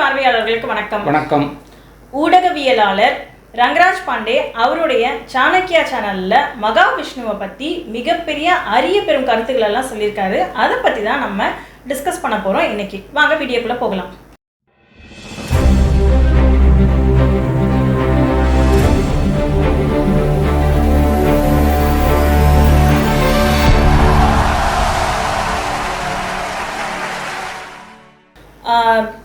பார்வையாளர்களுக்கு வணக்கம். வணக்கம். ஊடகவியலாளர் ரங்கராஜ் பாண்டே அவருடைய சாணக்கியா சேனல்ல மகாவிஷ்ணுவை பத்தி மிகப்பெரிய அரிய பெரும் கருத்துக்கள் எல்லாம் சொல்லியிருக்காரு. அதை பத்தி தான் நம்ம டிஸ்கஸ் பண்ண போறோம் இன்னைக்கு. வாங்க வீடியோக்குள்ள போகலாம்.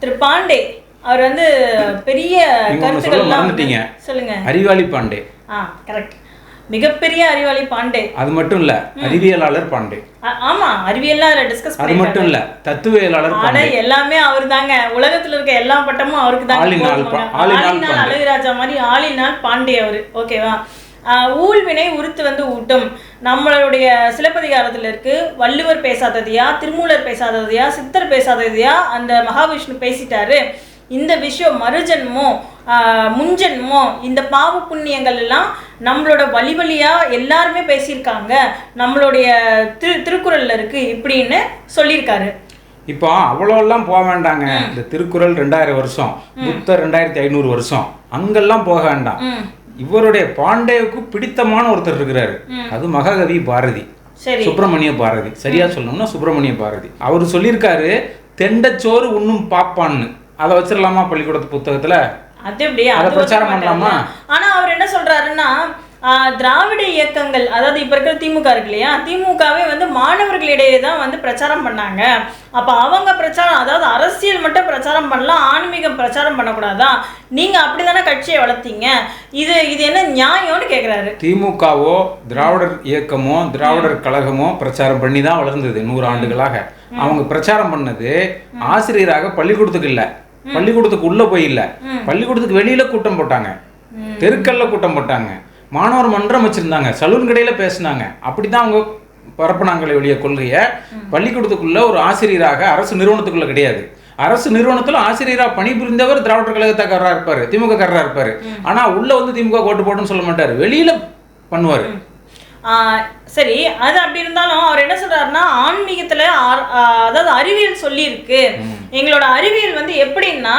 திரு பாண்டே அவர் வந்து பெரிய கருத்துக்கள் மறந்துட்டீங்க. சொல்லுங்க. அறிவாளி பாண்டே. ஆ கரெக்ட் மிகப்பெரிய அறிவாளி பாண்டே. அது மட்டும் இல்ல அறிவியலாளர் பாண்டே. ஆமா அறிவியல்லாம் டிஸ்கஸ் அது மட்டும் இல்ல தத்துவியலாளர் பாண்டே. எல்லாமே அவர் தாங்க உலகத்துல இருக்க எல்லா பட்டமும் அவருக்கு தாங்க ஆளினால் ஆளினால். அழகுராஜா மாதிரி ஆளினால் பாண்டே அவரு. ஓகேவா ஊழ்வினை உறுத்து வந்து ஊட்டும். நம்மளுடைய சிலப்பதிகாரத்துல இருக்கு வள்ளுவர் பேசாததையா திருமூலர் பேசாததையா சித்தர் பேசாததையா அந்த மகாவிஷ்ணு பேசிட்டாரு. இந்த விஷயம் மறுஜன்மோ முன்ஜென்மோ இந்த பாவ புண்ணியங்கள் எல்லாம் நம்மளோட வழி வழியா எல்லாருமே பேசியிருக்காங்க. நம்மளுடைய திரு திருக்குறள்ல இருக்கு இப்படின்னு சொல்லியிருக்காரு. இப்போ அவ்வளோலாம் போக வேண்டாங்க. இந்த திருக்குறள் ரெண்டாயிரம் வருஷம் புத்தர் ரெண்டாயிரத்தி ஐநூறு வருஷம் அங்கெல்லாம் போக வேண்டாம். இவருடைய பாண்டேவுக்கு பிடித்தமான ஒருத்தர் இருக்கிறாரு. அது மகாகவி பாரதி. சரி. சுப்பிரமணிய பாரதி. சரியா சொல்லணும்னா சுப்பிரமணிய பாரதி. அவர் சொல்லியிருக்காரு தெண்டச்சோறு உண்ணும் பாப்பான்னு. அதை வச்சிடலாமா பள்ளிக்கூடத்து புத்தகத்துல? அது பிரச்சாரம். பண்ணலாமா? ஆனா அவர் என்ன சொல்றாருன்னா திராவிட இயக்கங்கள் அதாவது இப்ப இருக்கிற திமுக இருக்கு இல்லையா? திமுகவே வந்து மாணவர்களிடையே தான் வந்து பிரச்சாரம் பண்ணாங்க. அப்ப அவங்க பிரச்சாரம் அதாவது அரசியல் மட்டும் பிரச்சாரம் பண்ணலாம் ஆன்மீகம் பிரச்சாரம் பண்ணக்கூடாதா? நீங்க அப்படிதானே கட்சியை வளர்த்தீங்க. இது இது என்ன நியாயம்னு கேக்குறாரு. திமுகவோ திராவிடர் இயக்கமோ திராவிடர் கழகமோ பிரச்சாரம் பண்ணி தான் வளர்ந்தது நூறு ஆண்டுகளாக. அவங்க பிரச்சாரம் பண்ணது ஆசிரியராக பள்ளிக்கூடத்துக்கு இல்ல. பள்ளிக்கூடத்துக்கு உள்ள போய் இல்ல. பள்ளிக்கூடத்துக்கு வெளியில கூட்டம் போட்டாங்க. தெருக்கல்ல கூட்டம் போட்டாங்க. மாணவர் மன்றம் வச்சிருந்தாங்க. சலூன் கடையில பேசினாங்க. அப்படிதான் அவங்க பரப்புனாங்களே வெளிய கொள்கையை. பள்ளிக்கூடத்துக்குள்ள ஒரு ஆசிரியராக அரசு நிறுவனத்துக்குள்ள கிடையாது. அரசு நிறுவனத்துல ஆசிரியரா பணிபுரிந்தவர் திராவிடர் கழகத்தாக்காரரா இருப்பாரு திமுக காரரா இருப்பாரு ஆனா உள்ள வந்து திமுக ஓட்டு போட்டுன்னு சொல்ல மாட்டாரு. வெளியில பண்ணுவாரு. சரி அது அப்படி இருந்தாலும் அவர் என்ன சொல்றாருன்னா ஆன்மீகத்துல அதாவது அறிவியல் சொல்லியிருக்கு. எங்களோட அறிவியல் வந்து எப்படின்னா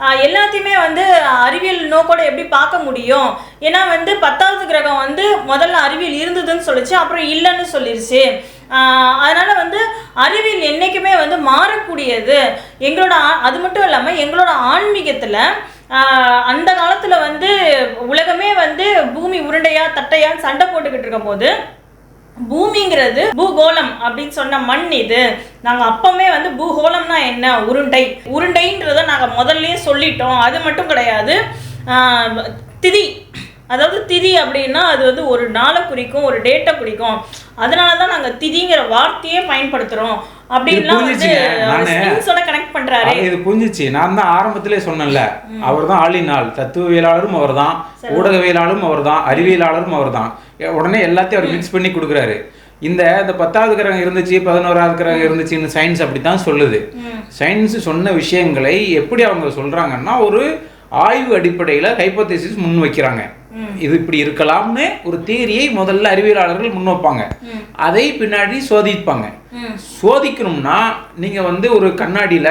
எல்லாத்தையுமே வந்து அறிவியல் நோக்கோட எப்படி பார்க்க முடியும்? ஏன்னா வந்து பத்தாவது கிரகம் வந்து முதல்ல அறிவியல் இருந்ததுன்னு சொல்லிச்சு அப்புறம் இல்லைன்னு சொல்லிருச்சு. அதனால் வந்து அறிவியல் என்றைக்குமே வந்து மாறக்கூடியது. எங்களோட ஆ- அது மட்டும் இல்லாமல் எங்களோட ஆன்மீகத்தில் அந்த காலத்தில் வந்து உலகமே வந்து பூமி உருண்டையா தட்டையான்னு சண்டை போட்டுக்கிட்டு இருக்கும் போது பூமிங்கிறது பூகோளம் அப்படின்னு சொன்ன மண் இது. நாங்க அப்பவே வந்து பூகோளம்னா என்ன? உருண்டை. உருண்டைன்றத நாங்க முதல்லயே சொல்லிட்டோம். அது மட்டும் கிடையாது. திதி. அதாவது திதி அப்படின்னா அது வந்து ஒரு நாளை குறிக்கும் ஒரு டேட்டை குறிக்கும். அதனால தான் நாங்கள் திதிங்கிற வார்த்தையே பயன்படுத்துகிறோம் அப்படின்லாம் வந்து கனெக்ட் பண்ணுறாரு இது புரிஞ்சிச்சு. நான் தான் ஆரம்பத்திலே சொன்னேன்ல. அவர் தான் ஆளினால். தத்துவவியலாளரும் அவர் தான் ஊடகவியலாளரும் அவர் தான் அறிவியலாளரும் அவர் தான் உடனே எல்லாத்தையும் அவர் மிக்ஸ் பண்ணி கொடுக்குறாரு. இந்த இந்த பத்தாவது கிரகம் இருந்துச்சு பதினோராவது கிரகம் இருந்துச்சுன்னு சயின்ஸ் அப்படி தான் சொல்லுது சயின்ஸ் சொன்ன விஷயங்களை எப்படி அவங்க சொல்றாங்கன்னா ஒரு ஆய்வு அடிப்படையில் ஹைப்போதேசிஸ் முன் வைக்கிறாங்க. இது இப்படி இருக்கலாம்னு ஒரு தியரியை முதல்ல அறிவியலாளர்கள் முன் வைப்பாங்க. அதை பின்னாடி சோதிப்பாங்க. சோதிக்கணும்னா நீங்க வந்து ஒரு கண்ணாடியில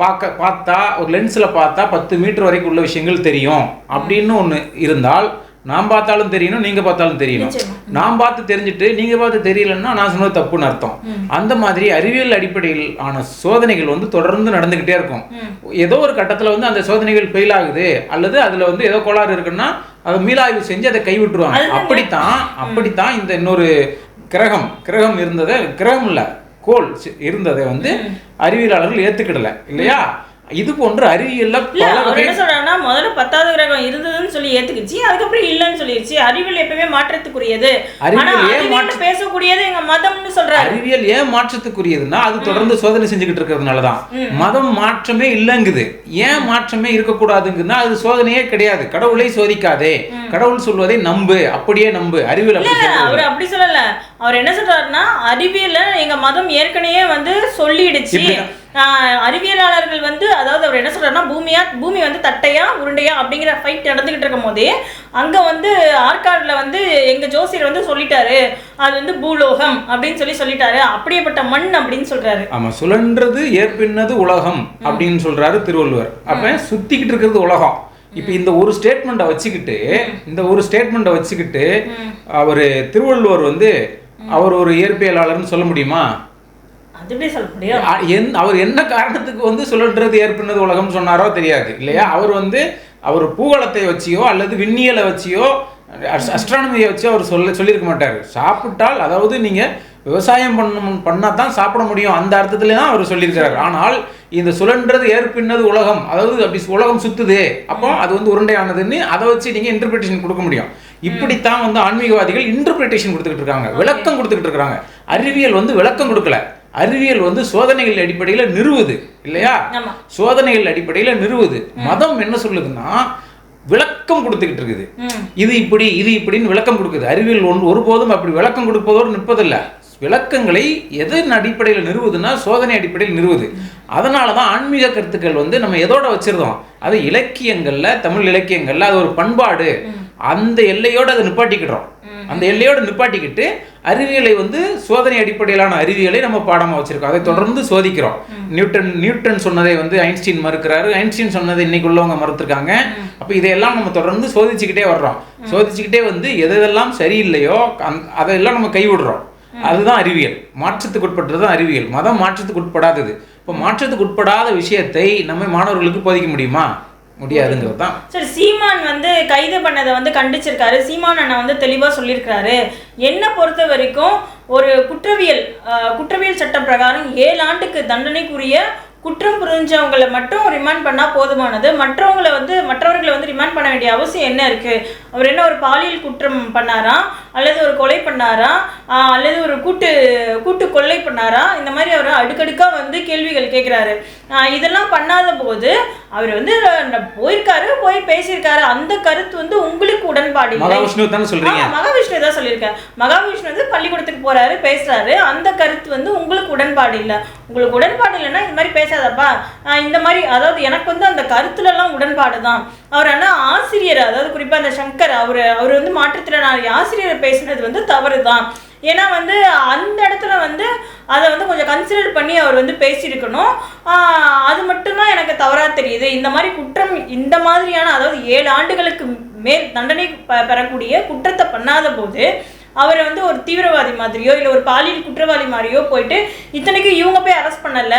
பார்க்க பார்த்தா ஒரு லென்ஸ்ல பார்த்தா பத்து மீட்டர் வரைக்கும் உள்ள விஷயங்கள் தெரியும். அப்படின்னு ஒண்ணு இருந்தால் நான் பார்த்தாலும் தெரியணும் நீங்க பார்த்தாலும் தெரியணும். நான் பார்த்து தெரிஞ்சுட்டு நீங்க பார்த்து தெரியலன்னா நான் சொன்னது தப்புன்னு அர்த்தம். அந்த மாதிரி அறிவியல் அடிப்படையில் ஆன சோதனைகள் வந்து தொடர்ந்து நடந்துகிட்டே இருக்கும். ஏதோ ஒரு கட்டத்துல வந்து அந்த சோதனைகள் ஃபெயில் ஆகுது அல்லது அதுல வந்து ஏதோ கோளாறு இருக்குன்னா அதை மீளாய்வு செஞ்சு அதை கைவிட்டுருவாங்க. அப்படித்தான் அப்படித்தான் இந்த இன்னொரு கிரகம் கிரகம் இருந்ததை கிரகம் இல்ல சி- இருந்ததை வந்து அறிவியலாளர்கள் ஏத்துக்கிடல இல்லையா? இது போன்ற அறிவியல்ல அவர் என்ன சொல்றாருன்னா முதல்ல பத்தாவது கிரகம் இருந்ததுன்னு சொல்லி ஏத்துக்குச்சு அதுக்கப்புறம் இல்லைன்னு சொல்லிடுச்சு அறிவியல் எப்பவுமே மாற்றத்துக்குரியது. அறிவியல் அறிவியல் பேசக்கூடியது எங்க மதம்னு சொல்றாரு. அறிவியல் ஏன் மாற்றத்துக்குரியதுன்னா அது தொடர்ந்து சோதனை செஞ்சுக்கிட்டு இருக்கிறதுனால தான் மதம் மாற்றமே இல்லைங்குது. ஏன் மாற்றமே இருக்கக்கூடாதுங்குதுன்னா அது சோதனையே கிடையாது. கடவுளை சோதிக்காதே. கடவுள் சொல்வதை நம்பு. அப்படியே நம்பு. அறிவியல். அவர் அப்படி சொல்லல. அவர் என்ன சொல்றாருன்னா அறிவியல்ல எங்க மதம் ஏற்கனவே வந்து சொல்லிடுச்சு. அறிவியலாளர்கள் வந்து அதாவது அவர் என்ன சொல்றாருன்னா பூமியா பூமி வந்து தட்டையா உருண்டையா அப்படிங்கிற ஃபைட் நடந்துகிட்டு இருக்கும் போதே அங்க வந்து ஆற்காடுல வந்து எங்க ஜோசியர் வந்து சொல்லிட்டாரு அது வந்து பூலோகம் அப்படின்னு சொல்லி சொல்லிட்டாரு. அப்படியேப்பட்ட மண் அப்படின்னு சொல்றாரு. ஆமா சுழன்றது ஏற்பின்னது உலகம் அப்படின்னு சொல்றாரு திருவள்ளுவர். அப்ப சுத்திக்கிட்டு இருக்கிறது உலகம். இப்ப இந்த ஒரு ஸ்டேட்மெண்ட்டை வச்சுக்கிட்டு இந்த ஒரு ஸ்டேட்மெண்ட்டை வச்சுக்கிட்டு அவர் திருவள்ளுவர் வந்து அவர் ஒரு இயற்பியலாளர்னு சொல்ல முடியுமா? அவர் என்ன காரணத்துக்கு வந்து சுழன்றது ஏற்பினது உலகம் சொன்னாரோ தெரியாது இல்லையா? அவர் வந்து அவர் பூகோளத்தை வச்சியோ அல்லது விண்ணியலை வச்சியோ அஸ்ட்ரானமியை வச்சு அவர் சொல்ல சொல்லியிருக்க மாட்டார். சாப்பிட்டால் அதாவது நீங்க விவசாயம் பண்ண பண்ணா தான் சாப்பிட முடியும் அந்த அர்த்தத்துல தான் அவர் சொல்லியிருக்கிறார். ஆனால் இந்த சுழன்றது ஏற்பின்னது உலகம். அதாவது அப்படி உலகம் சுத்துது. அப்போ அது வந்து உருண்டையானதுன்னு அதை வச்சு நீங்க இன்டர்பிரிட்டேஷன் கொடுக்க முடியும். இப்படித்தான் வந்து ஆன்மீகவாதிகள் இன்டர்பிரிட்டேஷன் கொடுத்துக்கிட்டு இருக்காங்க. விளக்கம் கொடுத்துக்கிட்டு இருக்காங்க அறிவியல் வந்து விளக்கம் கொடுக்கல. அறிவியல் வந்து சோதனைகள் அடிப்படையில நிறுவுது இல்லையா? சோதனைகள் அடிப்படையில நிறுவுது. மதம் என்ன சொல்லுதுன்னா விளக்கம் கொடுத்துக்கிட்டு இருக்குது. இது இப்படி இது இப்படின்னு விளக்கம் கொடுக்குது. அறிவியல் ஒன்று ஒருபோதும் அப்படி விளக்கம் கொடுப்பதோடு நிற்பதில்லை. விளக்கங்களை எதன் அடிப்படையில் நிறுவுதுன்னா சோதனை அடிப்படையில் நிறுவுது. அதனால தான் ஆன்மீக கருத்துக்கள் வந்து நம்ம எதோட வச்சிருந்தோம்? அது இலக்கியங்கள்ல தமிழ் இலக்கியங்கள்ல அது ஒரு பண்பாடு. அந்த எல்லையோட அதை நிப்பாட்டிக்கிட்டோம் அந்த எல்லையோட நிப்பாட்டிக்கிட்டு அறிவியலை வந்து சோதனை அடிப்படையிலான அறிவியலை நம்ம பாடமா வச்சிருக்கோம். அதை தொடர்ந்து சோதிக்கிறோம். நியூட்டன் நியூட்டன் சொன்னதை வந்து ஐன்ஸ்டீன் மறுக்கிறாரு. ஐன்ஸ்டீன் சொன்னதை இன்னைக்கு உள்ளவங்க மறுத்திருக்காங்க. அப்போ இதையெல்லாம் நம்ம தொடர்ந்து சோதிச்சுக்கிட்டே வர்றோம். சோதிச்சுக்கிட்டே வந்து எது எதெல்லாம் சரியில்லையோ அந்- அதையெல்லாம் நம்ம கைவிடுறோம். அதுதான் அறிவியல். மாற்றத்துக்கு உட்பட்டது தான் அறிவியல். மதம் மாற்றத்துக்கு உட்படாதது. இப்போ மாற்றத்துக்கு உட்படாத விஷயத்தை நம்ம மாணவர்களுக்கு போதிக்க முடியுமா? முடியாதுங்கிறது தான். சரி சீமான் வந்து கைது பண்ணதை வந்து கண்டிச்சிருக்காரு. சீமான் அண்ணா வந்து தெளிவா சொல்லியிருக்காரு என்னை பொறுத்த வரைக்கும் ஒரு குற்றவியல் குற்றவியல் சட்டம் பிரகாரம் ஏழு ஆண்டுக்கு தண்டனைக்குரிய குற்றம் புரிஞ்சவங்களை மட்டும் ரிமாண்ட் பண்ணா போதுமானது. மற்றவங்களை வந்து மற்றவர்களை வந்து ரிமாண்ட் பண்ண வேண்டிய அவசியம் என்ன இருக்கு? அவர் என்ன ஒரு பாலியல் குற்றம் பண்ணாரா? அல்லது ஒரு கொலை பண்ணாரா? அல்லது ஒரு கூட்டு கூட்டு கொள்ளை பண்ணாரா? இந்த மாதிரி அவர் அடுக்கடுக்கா வந்து கேள்விகள் கேட்குறாரு. இதெல்லாம் பண்ணாத போது அவர் வந்து போயிருக்காரு போய் பேசியிருக்காரு. அந்த கருத்து வந்து உங்களுக்கு உடன்பாடு இல்லை. மகாவிஷ்ணு தானே சொல்றீங்க? மகாவிஷ்ணு தான் சொல்லியிருக்கேன். மகாவிஷ்ணு வந்து பள்ளிக்கூடத்துக்கு போறாரு பேசுறாரு. அந்த கருத்து வந்து உங்களுக்கு உடன்பாடு இல்லை. உங்களுக்கு உடன்பாடு இல்லைன்னா இந்த மாதிரி பேசாதப்பா. இந்த மாதிரி அதாவது எனக்கு வந்து அந்த கருத்துல எல்லாம் உடன்பாடு தான். அவர் ஆனா ஆசிரியர் அதாவது குறிப்பா அந்த சங்கர் அவர் அவர் வந்து மாற்றுத்திறனாளி. ஆசிரியர் பேசினது வந்து தவறு தான் ஏன்னா வந்து அந்த இடத்துல வந்து அதை வந்து கொஞ்சம் கன்சிடர் பண்ணி அவர் வந்து பேசியிருக்கணும். அது மட்டும்தான் எனக்கு தவறா தெரியுது. இந்த மாதிரி குற்றம் இந்த மாதிரியான அதாவது ஏழு ஆண்டுகளுக்கு மேல் தண்டனை பெறக்கூடிய குற்றத்தை பண்ணாத போது அவரை வந்து ஒரு தீவிரவாதி மாதிரியோ இல்லை ஒரு பாலியல் குற்றவாளி மாதிரியோ போயிட்டு இத்தனைக்கும் இவங்க போய் அரெஸ்ட் பண்ணல.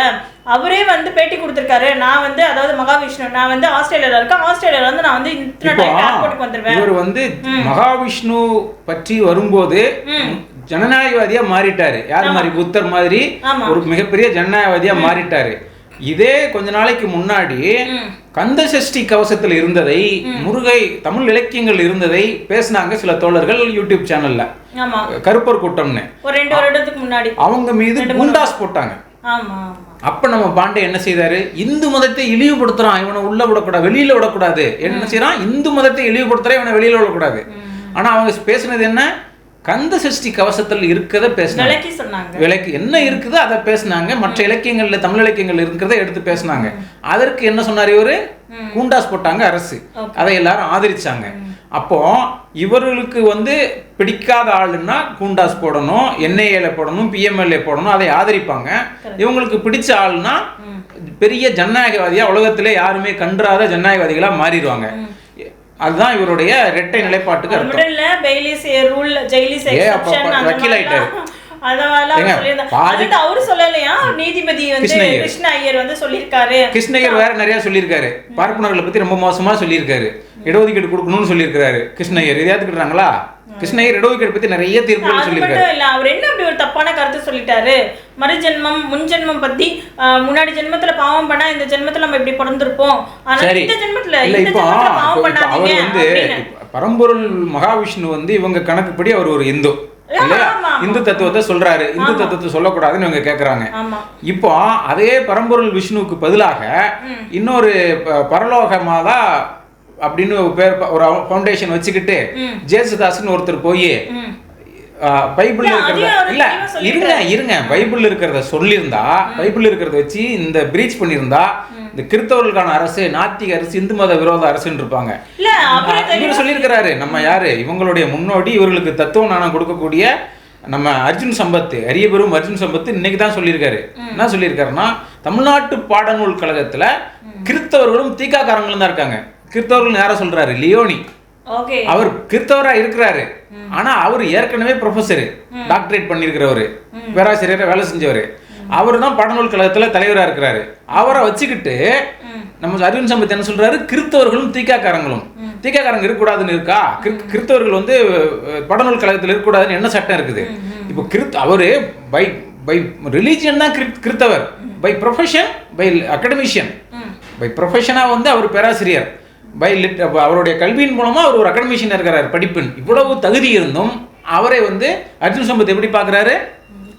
அவரே வந்து பேட்டி கொடுத்துருக்காரு. நான் வந்து அதாவது மகாவிஷ்ணு நான் வந்து ஆஸ்திரேலியால இருக்கேன். ஆஸ்திரேலியால வந்து நான் வந்து இத்தனை டைம் ஏர்போர்ட்டுக்கு வந்துருவேன். இவர் வந்து மகாவிஷ்ணு பற்றி வரும்போது ஜனநாயகவாதியா மாறிட்டாரு. யார் மாதிரி? புத்தர் மாதிரி. ஒரு மிகப்பெரிய ஜனநாயகவாதியா மாறிட்டாரு. இதே கொஞ்ச நாளைக்கு முன்னாடி. கந்த சஷ்டி கவசத்தில் இருந்ததை முருகை தமிழ் இலக்கியங்கள் இருந்ததை பேசினாங்க சில தோழர்கள் யூடியூப் சேனல்ல. கருப்பர் கூட்டம்னு. முன்னாடி. அவங்க மீது குண்டாஸ் போட்டாங்க. அப்ப நம்ம பாண்டே என்ன செய்தாரு? இந்து மதத்தை இழிவுபடுத்துறான். இவனை உள்ள விடக்கூடாது வெளியில விடக்கூடாது. என்ன செய்யறான் இந்து மதத்தை இழிவுபடுத்துறான் இவனை வெளியில விடக்கூடாது. ஆனா அவங்க பேசுனது என்ன? கந்த சஷ்டி கவசத்தில் இருக்கத பேசினாங்க. விளக்கி என்ன இருக்குதோ அதை பேசுனாங்க. மற்ற இலக்கியங்கள்ல தமிழ் இலக்கியங்கள் இருக்கிறத எடுத்து பேசுனாங்க. அதற்கு என்ன சொன்னார் இவரு? கூண்டாஸ் போட்டாங்க அரசு. அதை எல்லாரும் ஆதரிச்சாங்க. அப்போ இவர்களுக்கு வந்து பிடிக்காத ஆளுன்னா கூண்டாஸ் போடணும் என்ஐஏல போடணும் பிஎம்எல்ஏ போடணும் அதை ஆதரிப்பாங்க. இவங்களுக்கு பிடிச்ச ஆளுனா பெரிய ஜனநாயகவாதியா உலகத்திலே யாருமே கன்றாத ஜனநாயகவாதிகளா மாறிடுவாங்க. அதுதான் இவருடைய இரட்டை நிலைப்பாட்டுக்கு அர்த்தம். வக்கீல் ஆயிட்டாரு. அதெல்லாம் ஏங்க, சொல்லியிருந்தாரு பாதி- அது அவரு சொல்லலையா? நீதிபதி வந்து கிருஷ்ண ஐயர். கிருஷ்ண ஐயர் வந்து சொல்லியிருக்காரு. கிருஷ்ணகிரி வேற நிறைய சொல்லியிருக்காரு. பார்ப்பனர்களை பத்தி ரொம்ப மோசமா சொல்லியிருக்காரு. இடஒதுக்கீடு கொடுக்கணும்னு சொல்லியிருக்காரு கிருஷ்ணகிரி இதை ஏத்துக்கிட்டாங்களா கிருஷ்ணகிரி இடஒதுக்கீடு பத்தி நிறைய தீர்ப்புகள் சொல்லியிருக்காரு. மட்டும் இல்ல அவர் என்ன அப்படி ஒரு தப்பான கருத்து சொல்லிட்டாரு? மறுஜென்மம் முன்ஜென்மம் பத்தி ஆஹ், முன்னாடி ஜென்மத்துல பாவம் பண்ணா இந்த ஜென்மத்துல நம்ம இப்படி பிறந்திருப்போம். ஆனா இந்த ஜென்மத்துல இந்த ஜென்மத்துல பாவம் பண்ணாதீங்க வந்து பரம்பொருள் மகாவிஷ்ணு வந்து இவங்க கணக்குப்படி அவர் ஒரு இந்து. இந்து தத்துவத்தை சொல்றாரு. இந்து தத்துவத்தை சொல்லக்கூடாதுன்னு இவங்க கேக்குறாங்க. இப்போ அதே பரம்பொருள் விஷ்ணுவுக்கு பதிலாக இன்னொரு ப- பரலோக மாதா அப்படின்னு பேர் ஒரு ஃபவுண்டேஷன் வச்சுக்கிட்டு. ஜேசுதாஸ்னு ஒருத்தர் போய் பைபிள் இருக்கிறத இல்ல. இருங்க இருங்க. பைபிள் இருக்கிறத சொல்லியிருந்தா பைபிள் இருக்கிறத வச்சு இந்த பிரீச் பண்ணியிருந்தா இந்த கிறிஸ்தவர்களுக்கான அரசு நாத்திக அரசு இந்து மத விரோத அரசுன்னு இருப்பாங்க. இவர் சொல்லியிருக்கிறாரு நம்ம யாரு? இவங்களுடைய முன்னோடி இவர்களுக்கு தத்துவ ஞானம் கொடுக்கக்கூடிய நம்ம அர்ஜுன் சம்பத் அரிய பெரும் அர்ஜுன் சம்பத் இன்னைக்கு தான் சொல்லியிருக்காரு. என்ன சொல்லியிருக்காருன்னா தமிழ்நாட்டு பாடநூல் கழகத்துல கிறிஸ்தவர்களும் தீக்காக்காரங்களும் தான் இருக்காங்க. கிறிஸ்தவர்கள் யாரை சொல்றாரு? லியோனி. ஓகே. அவர் கிறிஸ்தவரா இருக்கிறாரு. ஆனா அவர் ஏற்கனவே ப்ரொஃபஸர் டாக்டரேட் பண்ணியிருக்கிறவரு. பேராசிரியரா வேலை செஞ்சவர். அவர் தான் பாடநூல் கழகத்துல தலைவரா இருக்கிறாரு. அவரை வச்சுக்கிட்டு நம்ம அரவிந்த் சம்பத் என்ன சொல்றாரு? கிறிஸ்தவர்களும் தீக்காக்காரங்களும். தீக்காக்காரங்க இருக்கக்கூடாதுன்னு இருக்கா? கிறித்- கிறிஸ்தவர்கள் வந்து படநூல் கழகத்தில் இருக்கக்கூடாதுன்னு என்ன சட்டம் இருக்குது? இப்போ கிறித் அவரு பை பை ரிலீஜியன் தான் கிறித்- கிறிஸ்தவர் by profession by academician by ப்ரொஃபஷனாக வந்து அவர் பேராசிரியர். பை லிட் அவருடைய கல்வியின் மூலமா அவர் ஒரு அகடமிஷியன் இருக்கிறார் படிப்பின் இவ்வளவு தகுதி இருந்தும் அவரை வந்து அர்ஜுன் சம்பத் எப்படி பார்க்கறாரு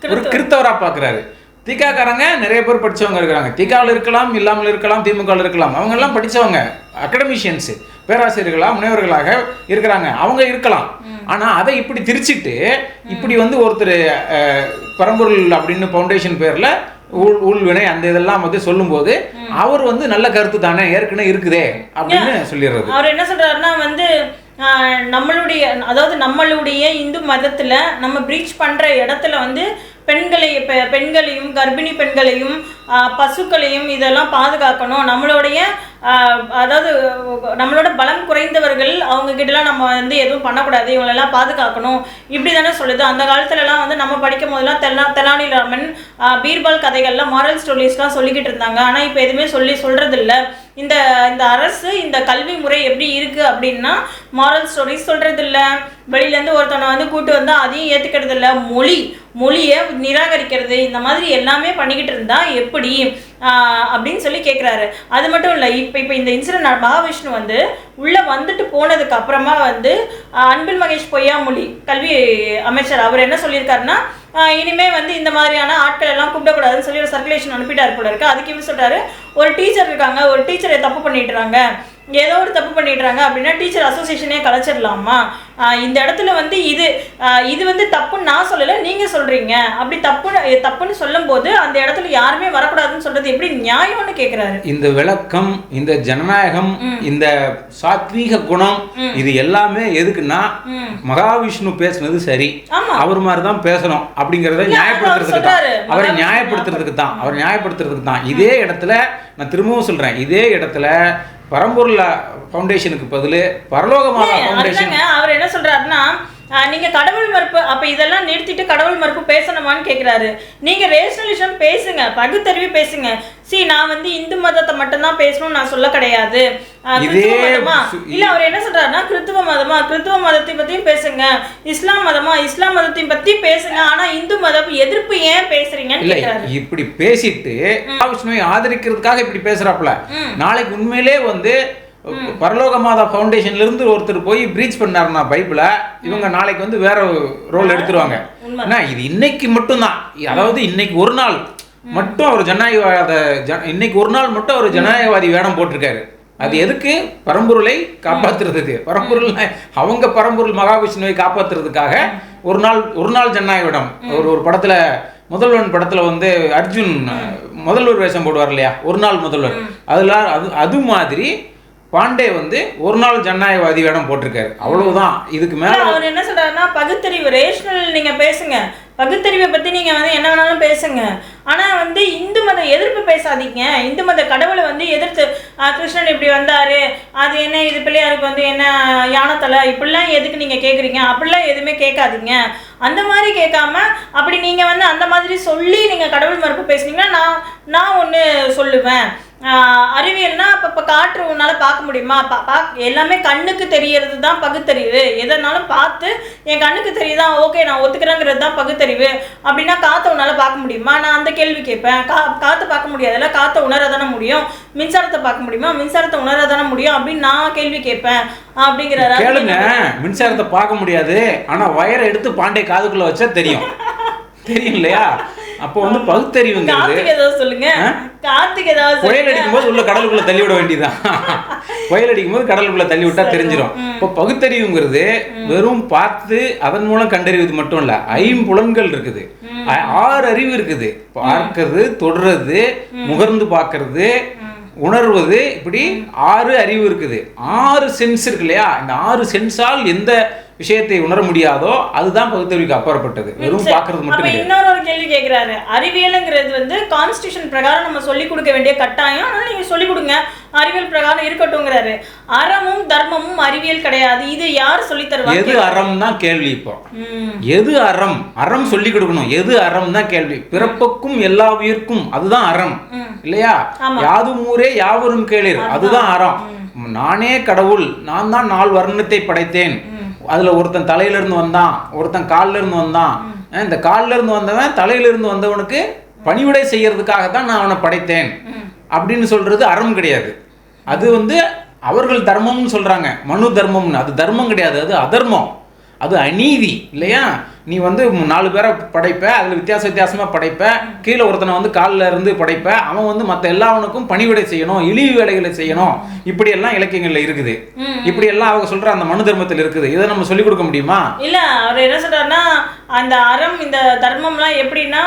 ஒரு கிறிஸ்தவரா பார்க்கறாரு திகாக்காரங்க நிறைய பேர் படிச்சவங்க இருக்கிறாங்க. திகாவில் இருக்கலாம் இல்லாமல் இருக்கலாம் திமுக இருக்கலாம். அவங்க எல்லாம் படிச்சவங்க அகடமிஷியன்ஸ் பேராசிரியர்களா முனைவர்களாக இருக்கிறாங்க. அவங்க இருக்கலாம். ஆனா அதை இப்படி திரிச்சிட்டு இப்படி வந்து ஒருத்தர் பரம்பொருள் அப்படின்னு ஃபவுண்டேஷன் பேர்ல ஊழ் ஊழ்வினை அந்த இதெல்லாம் வந்து சொல்லும்போது அவர் வந்து நல்ல கருத்து தானே ஏற்கனவே இருக்குதே அப்படின்னு சொல்லிடுறது. அவர் என்ன சொல்றாருன்னா வந்து நம்மளுடைய அதாவது நம்மளுடைய இந்து மதத்துல நம்ம ப்ரீச் பண்ற இடத்துல வந்து பெண்களை பெண்களையும் கர்ப்பிணி பெண்களையும் பசுக்களையும் இதெல்லாம் பாதுகாக்கணும். நம்மளுடைய அதாவது நம்மளோட பலம் குறைந்தவர்கள் அவங்க கிட்டலாம் நம்ம வந்து எதுவும் பண்ணக்கூடாது. இவங்களெல்லாம் பாதுகாக்கணும். இப்படி தானே சொல்லுது. அந்த காலத்துலலாம் வந்து நம்ம படிக்கும் போதெல்லாம் தெலா தெலானி ராமன் பீர்பால் கதைகள்லாம் மாரல் ஸ்டோரிஸ்லாம் சொல்லிக்கிட்டு இருந்தாங்க. ஆனால் இப்போ எதுவுமே சொல்லி சொல்கிறதில்ல இந்த இந்த அரசு இந்த கல்வி முறை எப்படி இருக்குது அப்படின்னா மாரல் ஸ்டோரிஸ் சொல்கிறதில்ல வெளியிலேருந்து ஒருத்தனை வந்து கூட்டு வந்து அதையும் ஏற்றுக்கிறது இல்லை மொழி மொழியை நிராகரிக்கிறது இந்த மாதிரி எல்லாமே பண்ணிக்கிட்டு இருந்தால் எப்படி? அப்படின்னு சொல்லி கேட்குறாரு அது மட்டும் இல்லை இப்போ இப்போ இந்த இன்சிடென்ட் மகாவிஷ்ணு வந்து உள்ளே வந்துட்டு போனதுக்கு அப்புறமா வந்து அன்பில் மகேஷ் பொய்யாமொழி கல்வி அமைச்சர் அவர் என்ன சொல்லியிருக்காருன்னா இனிமே வந்து இந்த மாதிரியான ஆட்கள் எல்லாம் கூப்பிடக்கூடாதுன்னு சொல்லி ஒரு சர்க்குலேஷன் அனுப்பிட்டார் போல இருக்கு. அதுக்கு இவர் சொல்றாரு ஒரு டீச்சர் இருக்காங்க ஒரு டீச்சரை தப்பு பண்ணிடுறாங்க ஏதோ ஒரு தப்பு பண்ணிடுறாங்க அப்படின்னா டீச்சர் அசோசியேஷனே கலைச்சிடலாமா? இந்த இடத்துல வந்து இது இது வந்து தப்புன்னு நான் சொல்லலை நீங்க சொல்றீங்க. அப்படி தப்புன்னு தப்புன்னு சொல்லும்போது அந்த இடத்துல யாருமே வரக்கூடாதுன்னு சொல்றது எப்படி நியாயம்னு கேக்குறாரு. இந்த விளக்கம் இந்த ஜனநாயகம் இந்த சாத்வீக குணம் இது எல்லாமே எதுக்குன்னா மகாவிஷ்ணு பேசுனது சரி. ஆமா. அவர் மாதிரி தான் பேசணும் அப்படிங்கறத நியாயப்படுத்துறதுக்கு. தான். அவரை நியாயப்படுத்துறதுக்கு தான். அவர் நியாயப்படுத்துறதுக்கு தான். இதே இடத்துல நான் திரும்பவும் சொல்றேன். இதே இடத்துல பரம்பொருள் ஃபவுண்டேஷனுக்கு பதிலு பரலோக மாதா ஃபவுண்டேஷன் அவர் என்ன சொல்றாருன்னா நீங்க கடவுள் மறுப்பு அப்ப இதெல்லாம் நிறுத்திட்டு கடவுள் மறுப்பு பேசணுமான்னு கேக்குறாரு. நீங்க ரேஷனலிசம் பேசுங்க பகுத்தறிவு பேசுங்க. சி நான் வந்து இந்து மதத்தை மட்டும்தான் பேசணும்னு நான் சொல்ல கிடையாது. கிறிஸ்துவ மதமா? இல்ல அவர் என்ன சொல்றாருன்னா கிறிஸ்துவ மதமா? கிறிஸ்துவ மதத்தை பத்தியும் பேசுங்க. இஸ்லாம் மதமா? இஸ்லாம் மதத்தையும் பத்தி பேசுங்க. ஆனா இந்து மதம் எதிர்ப்பு ஏன் பேசுறீங்கன்னு இப்படி பேசிட்டு மகாவிஷ்ணுவை ஆதரிக்கிறதுக்காக இப்படி பேசுறாப்புல. நாளைக்கு உண்மையிலே வந்து பரலோக மாதா ஃபவுண்டேஷன்ல இருந்து ஒருத்தர் போய் பிரீச் பண்ணாருன்னா பைபிள இவங்க நாளைக்கு வந்து வேற ரோல் எடுத்துருவாங்க. இது இன்னைக்கு மட்டும்தான். அதாவது இன்னைக்கு ஒரு நாள். மட்டும் அவர் ஜனநாயகவாத ஜன- இன்னைக்கு ஒரு நாள் மட்டும் அவர் ஜனநாயகவாதி வேடம் போட்டிருக்காரு. அது எதுக்கு? பரம்பொருளை காப்பாத்துறதுக்கு. பரம்பொருள் அவங்க பரம்பொருள் மகாவிஷ்ணுவை காப்பாத்துறதுக்காக ஒரு நாள் ஒரு நாள் ஜனநாயக விடம் ஒரு ஒரு படத்துல முதல்வன் படத்துல வந்து அர்ஜுன் முதல்வர் வேஷம் போடுவார் இல்லையா? ஒரு நாள் முதல்வர். அதுல அது அது மாதிரி பாண்டே வந்து ஒரு நாள் ஜனநாயகவாதி வேடம் போட்டிருக்காரு. அவ்வளவுதான். இதுக்கு மேல அவர் என்ன சொல்றாருன்னா பகுத்தறிவு ரேஷனல் நீங்க பேசுங்க. பகுத்தறிவை பற்றி நீங்கள் வந்து என்ன வேணாலும் பேசுங்க. ஆனால் வந்து இந்து மத எதிர்ப்பு பேசாதீங்க. இந்து மத கடவுளை வந்து எதிர்த்து கிருஷ்ணன் இப்படி வந்தார். அது என்ன இது பிள்ளையாருக்கு வந்து என்ன யானத்தலை இப்படிலாம் எதுக்கு நீங்கள் கேட்குறீங்க அப்படிலாம் எதுவுமே கேட்காதீங்க. அந்த மாதிரி கேட்காம அப்படி நீங்கள் வந்து அந்த மாதிரி சொல்லி நீங்கள் கடவுள் மறுப்பு பேசுனீங்கன்னா நான் நான் ஒன்று சொல்லுவேன். அறிவியல்னா இப்போ இப்போ காற்று உன்னால பார்க்க முடியுமா? பா பா எல்லாமே கண்ணுக்கு தெரியறது தான் பகுத்தறிவு. எதனாலும் பார்த்து என் கண்ணுக்கு தெரியுதா? ஓகே நான் ஒத்துக்கிறேங்கிறது தான் பகுத்தறிவு. அப்படின்னா காற்றை உன்னால பார்க்க முடியுமா? நான் அந்த கேள்வி கேட்பேன். கா காற்று பார்க்க முடியாதுல்ல? காற்றை உணர தானே முடியும். மின்சாரத்தை பார்க்க முடியுமா? மின்சாரத்தை உணர தானே முடியும் அப்படின்னு நான் கேள்வி கேட்பேன். அப்படிங்கிறாரு அதுக்கு கேளுங்க. மின்சாரத்தை பார்க்க முடியாது. ஆனா வயரை எடுத்து பாண்டே காதுக்குள்ள வச்சா தெரியும். தெரியும் இல்லையா? அப்போ வந்து பகுத்தறிவுங்கிறது ஏதாவது சொல்லுங்க. கார்த்திக் ஏதாவது புயல் சொல்லுங்க. அடிக்கும் போது உள்ள கடலுக்குள்ள தள்ளி விட வேண்டியதான் புயல் அடிக்கும் போது கடலுக்குள்ள தள்ளி விட்டா தெரிஞ்சிடும் இப்போ பகுத்தறிவுங்கிறது வெறும் பார்த்து அதன் மூலம் கண்டறிவது மட்டும் இல்ல ஐம்புலன்கள் இருக்குது. ஆறு அறிவு இருக்குது. பார்க்கறது தொடுறது முகர்ந்து பார்க்கறது உணர்வது இப்படி ஆறு அறிவு இருக்குது. ஆறு சென்ஸ் இருக்கு இல்லையா? இந்த ஆறு சென்ஸால் எந்த விஷயத்தை உணர முடியாதோ அதுதான் பகுத்தறிவுக்கு அப்பாற்பட்டது. வெறும் பார்க்கறது மட்டும் இன்னொரு ஒரு கேள்வி கேக்குறாரு. அறிவியலுங்கிறது வந்து கான்ஸ்டியூஷன் பிரகாரம் நம்ம சொல்லி கொடுக்க வேண்டிய கட்டாயம். ஆனா நீங்க சொல்லி கொடுங்க. அறிவியல் பிரகாரம் இருக்கட்டும்ங்கிறாரு. அறமும் தர்மமும் அறிவியல் கிடையாது. இது யார் சொல்லி தருவாங்க? எது அறம் தான் கேள்வி இப்போ. எது அறம்? அறம் சொல்லி கொடுக்கணும். எது அறம் தான் கேள்வி. பிறப்புக்கும் எல்லா உயிர்க்கும் அதுதான் அறம். இல்லையா. யாதும் ஊரே யாவரும் கேளிர். அதுதான். அறம். நானே கடவுள். நான் தான் நாலு வர்ணத்தை படைத்தேன் அதுல ஒருத்தன் தலையில இருந்து வந்தான் ஒருத்தன் கால்ல இருந்து வந்தான் இந்த கால்ல இருந்து வந்தவன் தலையில இருந்து வந்தவனுக்கு பணிவிடை செய்யறதுக்காக தான் நான் அவனை படைத்தேன். அப்படின்னு சொல்றது அறம் கிடையாது. அது வந்து அவர்கள் தர்மம்னு சொல்றாங்க. மனு தர்மம்னு. அது தர்மம் கிடையாது. அது அதர்மம். அது அநீதி. இல்லையா? நீ வந்து நாலு பேரை படைப்ப அதுல வித்தியாச வித்தியாசமா படைப்ப கீழே ஒருத்தனை வந்து காலில் இருந்து படைப்ப அவன் வந்து மற்ற எல்லாவனுக்கும் பணிவிடை செய்யணும் இழிவு வேலைகளை செய்யணும். இப்படி எல்லாம் இலக்கியங்கள்ல இருக்குது. இப்படி எல்லாம் அவங்க சொல்ற அந்த மனு தர்மத்தில் இருக்குது. இதை நம்ம சொல்லிக் கொடுக்க முடியுமா? இல்ல அவர் என்ன சொல்றாருன்னா அந்த அறம் இந்த தர்மம்லாம் எப்படின்னா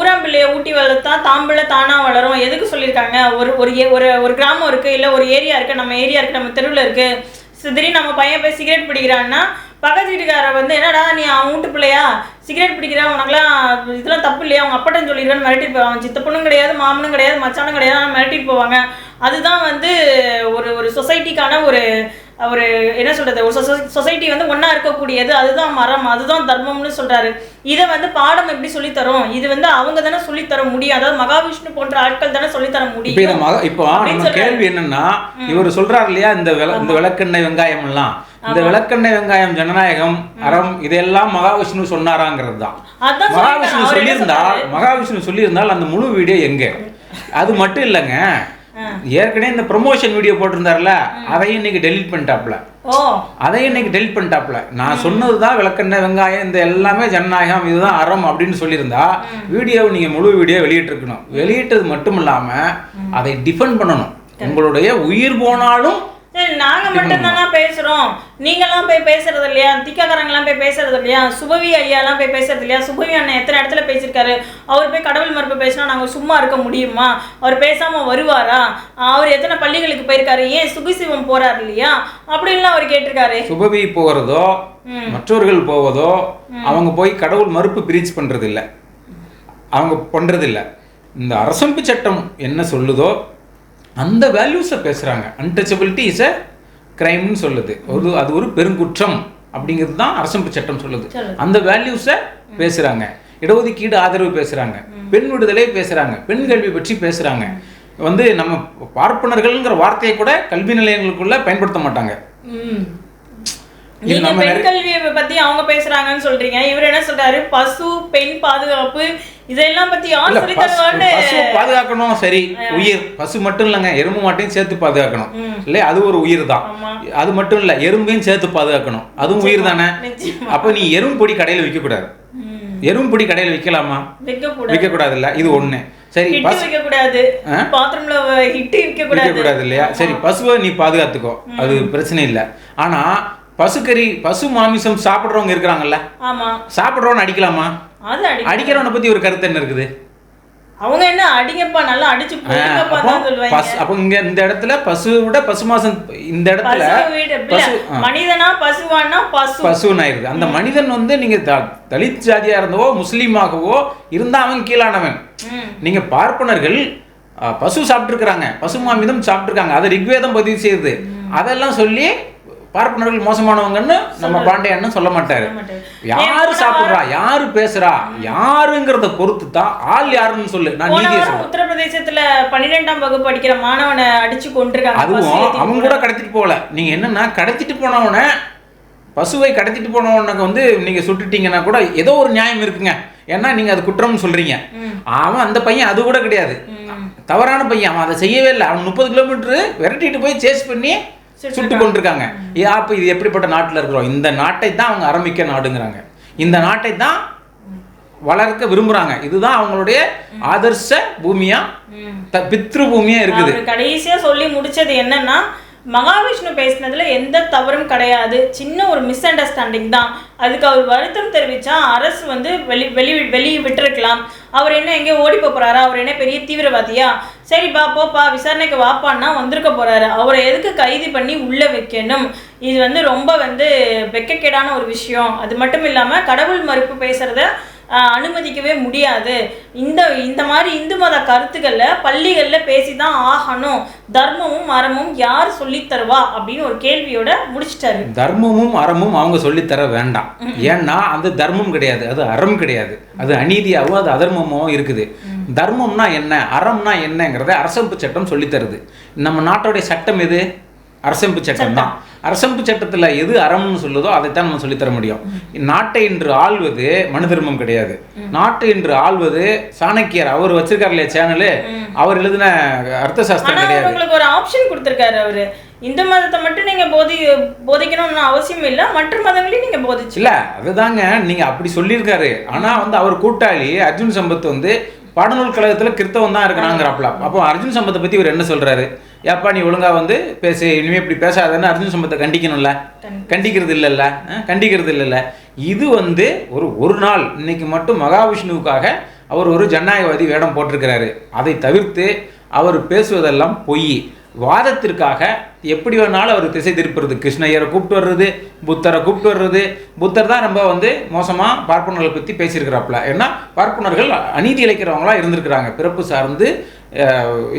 ஊராம்பிள்ளைய ஊட்டி வளர்த்தா தாம்பிள்ளை தானா வளரும். எதுக்கு சொல்லியிருக்காங்க? ஒரு ஒரு ஒரு ஒரு கிராமம் இருக்கு இல்ல ஒரு ஏரியா இருக்கு நம்ம ஏரியா இருக்கு நம்ம தெருவில் இருக்கு. திடீர்னு நம்ம பையன் போய் சிகரெட் பிடிக்கிறான்னா பக்கத்து வீட்டுக்காரர் வந்து என்னடா நீ அவன் வீட்டு பிள்ளையா? சிகரெட் பிடிக்கிற? உனக்குலாம் இதெல்லாம் தப்பு இல்லையா? அவங்க அப்பட்டன் சொல்லிடுவேன் மிரட்டிட்டு போவாங்க சித்தப்பனும் கிடையாது மாமனும் கிடையாது மச்சானும் கிடையாது மிரட்டிட்டு போவாங்க. அதுதான் வந்து ஒரு ஒரு சொசைட்டிக்கான ஒரு ஒரு என்ன சொல்றது ஒரு சொசைட்டி வந்து ஒண்ணா இருக்கக்கூடியது அதுதான் மரம் அதுதான் தர்மம்னு சொல்றாரு. இதை வந்து பாடம் எப்படி சொல்லித் தரும்? இது வந்து அவங்க தானே சொல்லித் தர முடியும். அதாவது மகாவிஷ்ணு போன்ற ஆட்கள் தானே சொல்லித் தர இப்ப இந்த முடியும் இப்போ நம்ம. கேள்வி என்னன்னா இவர் சொல்றாரு இல்லையா இந்த இந்த விளக்கெண்ணெய் வெங்காயம் எல்லாம்? இந்த விளக்கெண்ணெய் வெங்காயம் ஜனநாயகம் அறம் இதெல்லாம் மகாவிஷ்ணு சொன்னாராங்கிறது தான். அதான் மகாவிஷ்ணு. அவர் சொல்லியிருந்தால்? மகாவிஷ்ணு சொல்லியிருந்தால் அந்த முழு வீடியோ எங்க? அது மட்டும் இல்லைங்க. ஏற்கனவே இந்த ப்ரொமோஷன் வீடியோ போட்டிருந்தாருல அதையும் இன்னைக்கு டெலீட் பண்ணிட்டாப்ல அதையும் இன்னைக்கு டெலிட் பண்ணிட்டாப்ல நான் சொன்னதுதான் விளக்கெண்ணெய் வெங்காயம் இந்த எல்லாமே ஜனநாயகம் இதுதான் அறம் அப்படின்னு சொல்லியிருந்தா வீடியோவை நீங்க முழு வீடியோ வெளியிட்டிருக்கணும். வெளியிட்டது மட்டும் இல்லாம அதை டிஃபெண்ட் பண்ணணும். உங்களுடைய உயிர் போனாலும் நாங்க மட்டும் தானே பேசுறோம். நீங்கெல்லாம் போய் பேசுறது இல்லையா திக்காக்காரங்கெல்லாம் போய் பேசுறது இல்லையா சுபவி ஐயாலாம் போய் பேசுறது இல்லையா சுபவி அண்ணன் எத்தனை இடத்துல பேசியிருக்காரு? அவர் போய் கடவுள் மறுப்பு பேசினா நாங்க சும்மா இருக்க முடியுமா? அவர் பேசாம வருவாரா? அவர் எத்தனை பள்ளிகளுக்கு போயிருக்காரு? ஏன் சுகிசிவம் போறாரு இல்லையா? அப்படின்லாம் அவர் கேட்டிருக்காரு. சுபவி போகிறதோ மற்றவர்கள் போவதோ அவங்க போய் கடவுள் மறுப்பு பிரீச் பண்றது இல்ல அவங்க பண்றது இல்ல இந்த அரசமைப்பு சட்டம் என்ன சொல்லுதோ அந்த வேல்யூஸை பேசுறாங்க. அன்டச்சபிலிட்டி இஸ் அ கிரைம்னு சொல்லுது. ஒரு அது ஒரு பெருங்குற்றம் அப்படிங்கிறது தான் அரசமைப்பு சட்டம் சொல்லுது. அந்த வேல்யூஸை பேசுறாங்க. இடஒதுக்கீடு ஆதரவு பேசுறாங்க. பெண் விடுதலை பேசுறாங்க. பெண் கல்வி பற்றி பேசுறாங்க. வந்து நம்ம பார்ப்பனர்கள்ங்கிற வார்த்தையை கூட கல்வி நிலையங்களுக்குள்ள பயன்படுத்த மாட்டாங்க. நீங்க நம்ம பெண் கல்வியை பத்தி அவங்க பேசுறாங்கன்னு சொல்றீங்க. இவர் என்ன சொல்றாரு? பசு பெண் பாதுகாப்பு இதெல்லாம் பத்தி யார் சொல்லி தருவான்னு பாதுகாக்கணும் சரி உயிர். பசு மட்டும் இல்லைங்க எறும்பு மாட்டையும் சேர்த்து பாதுகாக்கணும். இல்லையா? அது ஒரு உயிர் தான். அது மட்டும் இல்ல எறும்பையும் சேர்த்து பாதுகாக்கணும். அதுவும் உயிர் தானே. அப்ப நீ எறும்பு பொடி கடையில விற்க கூடாது. எறும்பு பொடி கடையில விற்கலாமா விற்க கூடாது இல்ல இது ஒண்ணு. சரி கூடாது இல்லையா? சரி பசுவை நீ பாதுகாத்துக்கோ. அது பிரச்சனை இல்ல. ஆனா பசுக்கறி பசு மாமிசம் சாப்பிடுறவங்க இருக்கிறாங்கல்ல? சாப்பிடுறவன் அடிக்கலாமா? அது அடி அடிக்கிறவனை பத்தி ஒரு கருத்து என்ன இருக்குது? அவங்க என்ன அடிங்கப்பா நல்லா அடிச்சு அப்போ இங்க இந்த இடத்துல பசுவை விட பசுமாசம் இந்த இடத்துல மனிதனா பசுவானா பசு. பசுன்னு ஆயிருது அந்த மனிதன் வந்து நீங்க தலித் ஜாதியா இருந்தவோ முஸ்லீமாகவோ இருந்தா அவன் கீழானவன். நீங்க பார்ப்பனர்கள் பசு சாப்பிட்டுருக்காங்க பசு மாமிதம் சாப்பிட்டுருக்காங்க. அதை ரிக்வேதம் பதிவு செய்யுது. அதெல்லாம் சொல்லி பார்ப்பனர்கள் மோசமானவங்கன்னு நம்ம அண்ணன் சொல்ல மாட்டாரு. யாரு சாப்பிடுறா யாரு பேசுறா யாருங்கிறத பொறுத்து தான் ஆள் யாருன்னு சொல்லு. நான் நீதியை சொல்றேன். உத்தரப்பிரதேசத்துல பன்னிரெண்டாம் வகுப்பு படிக்கிற மாணவனை அடிச்சு கொண்டிருக்காங்க அதுவும் அவங்க கூட கடத்திட்டு போகல. நீங்க என்னன்னா கடத்திட்டு போனவன பசுவை கடத்திட்டு போனவனுக்கு வந்து நீங்க சுட்டுட்டீங்கன்னா கூட ஏதோ ஒரு நியாயம் இருக்குங்க. ஏன்னா நீங்க அது குற்றம்னு சொல்றீங்க. அவன் அந்த பையன் அது கூட கிடையாது. தவறான பையன் அவன் அதை செய்யவே இல்லை. அவன் முப்பது கிலோமீட்டர் விரட்டிட்டு போய் சேஸ் பண்ணி சுட்டு கொண்டிருக்காங்க. அப்ப இது எப்படிப்பட்ட நாட்டுல இருக்கிறோம்? இந்த நாட்டை தான் அவங்க ஆரம்பிக்க நாடுங்கிறாங்க. இந்த நாட்டை தான் வளர்க்க விரும்புறாங்க. இதுதான் அவங்களுடைய ஆதர்ச பூமியா பித்ரு பூமியா இருக்குது. கடைசியா சொல்லி முடிச்சது என்னன்னா மகாவிஷ்ணு பேசினதுல எந்த தவறும் கிடையாது. சின்ன ஒரு மிஸ் அண்டர்ஸ்டாண்டிங் தான். அதுக்கு அவர் வருத்தம் தெரிவித்தா அரசு வந்து வெளி வெளி வெளியே விட்டுருக்கலாம். அவர் என்ன எங்கேயோ ஓடி போகிறாரா அவர் என்ன பெரிய தீவிரவாதியா? சரிப்பா போப்பா விசாரணைக்கு வாப்பான்னா வந்திருக்க போகிறாரு அவரை எதுக்கு கைது பண்ணி உள்ளே வைக்கணும்? இது வந்து ரொம்ப வந்து வெக்கக்கேடான ஒரு விஷயம். அது மட்டும் இல்லாமல் கடவுள் மறுப்பு பேசுகிறத அனுமதிக்கவே முடியாது. இந்த இந்த மாதிரி இந்து மத கருத்துக்களை பள்ளிகளில் பேசி தான் ஆகணும். தர்மமும் அறமும் யார் சொல்லித் தருவா அப்படின்னு ஒரு கேள்வியோட முடிச்சிட்டாரு. தர்மமும் அறமும் அவங்க சொல்லித் தர வேண்டாம். ஏன்னா அது தர்மம் கிடையாது. அது அறம் கிடையாது. அது அநீதியாகவும் அது அதர்மமாகவும் இருக்குது. தர்மம்னா என்ன அறம்னா என்னங்கிறத அரசமைப்பு சட்டம் சொல்லித் தருது. நம்ம நாட்டோடைய சட்டம் எது? அரசமைப்பு சட்டம் தான். அரசமைப்பு சட்டத்துல எது அறம்னு சொல்லுதோ அதைத்தான் நம்ம சொல்லித் தர முடியும். நாட்டை இன்று ஆள்வது மனு தர்மம் கிடையாது. நாட்டை இன்று ஆள்வது சாணக்கியர். அவர் வச்சிருக்காரு இல்லையா சேனலு? அவர் எழுதின அர்த்த சாஸ்திரம் கிடையாது. உங்களுக்கு ஒரு ஆப்ஷன் கொடுத்துருக்காரு அவரு. இந்து மதத்தை மட்டும் நீங்க போதி போதிக்கணும்னு அவசியம் இல்லை மற்ற மதங்களையும் நீங்க போதிச்சு. இல்ல அதுதாங்க நீங்க அப்படி சொல்லியிருக்காரு. ஆனா வந்து அவர் கூட்டாளி அர்ஜுன் சம்பத் வந்து பாடநூல் கழகத்துல கிறித்தவம் தான் இருக்கிறாங்கிறாப்ல அப்போ அர்ஜுன் சம்பத்தை பத்தி இவர் என்ன சொல்றாரு? ஏப்பா நீ ஒழுங்கா வந்து பேசு. இனிமே இப்படி பேசாதன்னு அர்ஜுன் சம்பத்தை கண்டிக்கணும்ல. கண்டிக்கிறது இல்லைல்ல. கண்டிக்கிறது இல்லைல்ல. இது வந்து ஒரு ஒரு நாள் இன்னைக்கு மட்டும் மகாவிஷ்ணுவுக்காக அவர் ஒரு ஜனநாயகவாதி வேடம் போட்டிருக்கிறாரு. அதை தவிர்த்து அவர் பேசுவதெல்லாம் பொய். வாதத்திற்காக எப்படி வேணாலும் அவர் திசை திருப்புறது. கிருஷ்ணய்யரை கூப்பிட்டு வர்றது புத்தரை கூப்பிட்டு வர்றது. புத்தர் தான் ரொம்ப வந்து மோசமாக பார்ப்பனர்களை பற்றி பேசியிருக்கிறாப்புல. ஏன்னா பார்ப்பனர்கள் அநீதி இழைக்கிறவங்களாக இருந்திருக்கிறாங்க. பிறப்பு சார்ந்து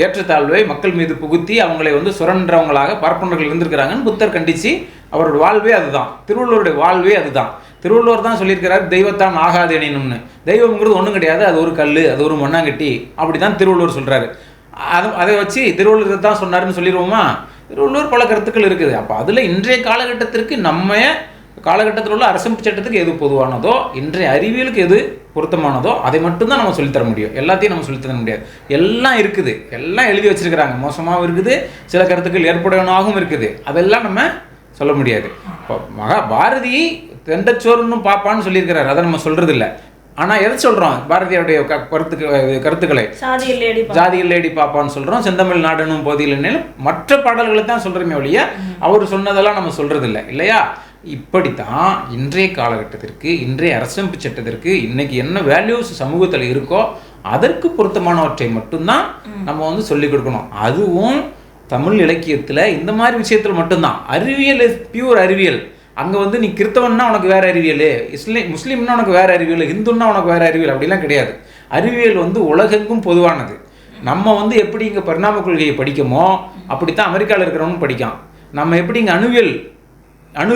ஏற்றத்தாழ்வை மக்கள் மீது புகுத்தி அவங்களை வந்து சுரன்றவங்களாக பார்ப்பனர்கள் இருந்திருக்கிறாங்கன்னு புத்தர் கண்டித்து அவரோட வாழ்வே அதுதான். திருவள்ளுவருடைய வாழ்வே அதுதான். திருவள்ளுவர் தான் சொல்லியிருக்கிறார் தெய்வத்தான் ஆகாது எனினும்னு. தெய்வம்ங்கிறது ஒன்றும் கிடையாது அது ஒரு கல் அது ஒரு மண்ணாங்கட்டி. அப்படி தான் திருவள்ளுவர் சொல்கிறாரு அது அதை வச்சு திருவள்ளுவர் தான் சொன்னார்னு சொல்லிடுவோமா? திருவள்ளுவர் பல கருத்துக்கள் இருக்குது. அப்போ அதில் இன்றைய காலகட்டத்திற்கு நம்ம காலகட்டத்தில் உள்ள அரசமைப்பு சட்டத்துக்கு எது பொதுவானதோ இன்றைய அறிவியலுக்கு எது பொருத்தமானதோ அதை மட்டும்தான் நம்ம சொல்லித்தர முடியும். எல்லாத்தையும் நம்ம சொல்லித்தர முடியாது. எல்லாம் இருக்குது. எல்லாம் எழுதி வச்சிருக்கிறாங்க. மோசமாகவும் இருக்குது. சில கருத்துக்கள் ஏற்புடையவனாகவும் இருக்குது. அதெல்லாம் நம்ம சொல்ல முடியாது. இப்போ மகா பாரதி தெண்டச்சோறுன்னு பாப்பான்னு சொல்லியிருக்கிறார். அதை நம்ம சொல்கிறது இல்லை ஆனால் எதை சொல்கிறோம் பாரதியாருடைய க- கருத்துக்கு கருத்துக்களை. இல்லையடி ஜாதிகள் லேடி பாப்பான்னு சொல்றோம். செந்தமிழ் நாடனும் போதியில் மற்ற பாடல்களை தான் சொல்றோமே ஒழிய அவர் சொன்னதெல்லாம் நம்ம சொல்றது இல்லை இல்லையா? இப்படித்தான் இன்றைய காலகட்டத்திற்கு இன்றைய அரசமைப்பு சட்டத்திற்கு இன்னைக்கு என்ன வேல்யூஸ் சமூகத்தில் இருக்கோ அதற்கு பொருத்தமானவற்றை மட்டும்தான் நம்ம வந்து சொல்லிக் கொடுக்கணும். அதுவும் தமிழ் இலக்கியத்துல இந்த மாதிரி விஷயத்துல மட்டும்தான். அறிவியல் பியூர் அறிவியல். அங்கே வந்து நீ கிறித்தவன்னா உனக்கு வேறு அறிவியல் இஸ்லீம் முஸ்லீம்னா உனக்கு வேறு அறிவியல் ஹிந்துன்னா உனக்கு வேற அறிவியல் அப்படிலாம் கிடையாது. அறிவியல் வந்து உலகெங்கும் பொதுவானது. நம்ம வந்து எப்படி இங்கே பரிணாம கொள்கையை படிக்கமோ அப்படித்தான் அமெரிக்காவில் இருக்கிறவனும் படிக்கான். நம்ம எப்படி இங்கே அணுவியல் அணு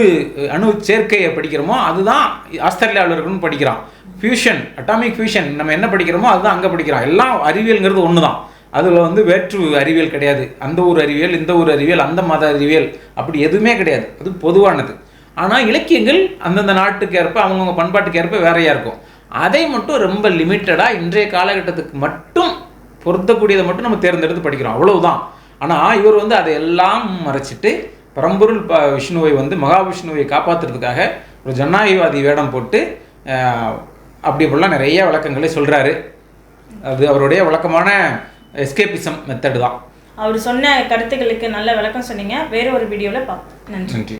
அணு சேர்க்கையை படிக்கிறோமோ அதுதான் ஆஸ்திரேலியாவில் இருக்கணும்னு படிக்கிறான். ஃபியூஷன் அட்டாமிக் ஃபியூஷன் நம்ம என்ன படிக்கிறோமோ அதுதான் அங்கே படிக்கிறோம் எல்லாம் அறிவியல்ங்கிறது ஒன்று தான் அதில் வந்து வேற்று அறிவியல் கிடையாது. அந்த ஊர் அறிவியல் இந்த ஊர் அறிவியல் அந்த மத அறிவியல் அப்படி எதுவுமே கிடையாது. அது பொதுவானது. ஆனால் இலக்கியங்கள் அந்தந்த நாட்டுக்கு ஏற்ப அவங்கவுங்க பண்பாட்டுக்கு ஏற்ப வேறையா இருக்கும். அதை மட்டும் ரொம்ப லிமிட்டடாக இன்றைய காலகட்டத்துக்கு மட்டும் பொருத்தக்கூடியதை மட்டும் நம்ம தேர்ந்தெடுத்து படிக்கிறோம். அவ்வளவுதான். ஆனால் இவர் வந்து அதையெல்லாம் மறைச்சிட்டு பரம்பொருள் ப விஷ்ணுவை வந்து மகாவிஷ்ணுவை காப்பாற்றுறதுக்காக ஒரு ஜனநாயகவாதி வேடம் போட்டு அப்படி இப்படிலாம் நிறைய விளக்கங்களை சொல்கிறாரு அது அவருடைய வழக்கமான எஸ்கேபிசம் மெத்தடு தான். அவர் சொன்ன கருத்துக்களுக்கு நல்ல விளக்கம் சொன்னீங்க. வேற ஒரு வீடியோல பார்ப்போம். நன்றி. நன்றி.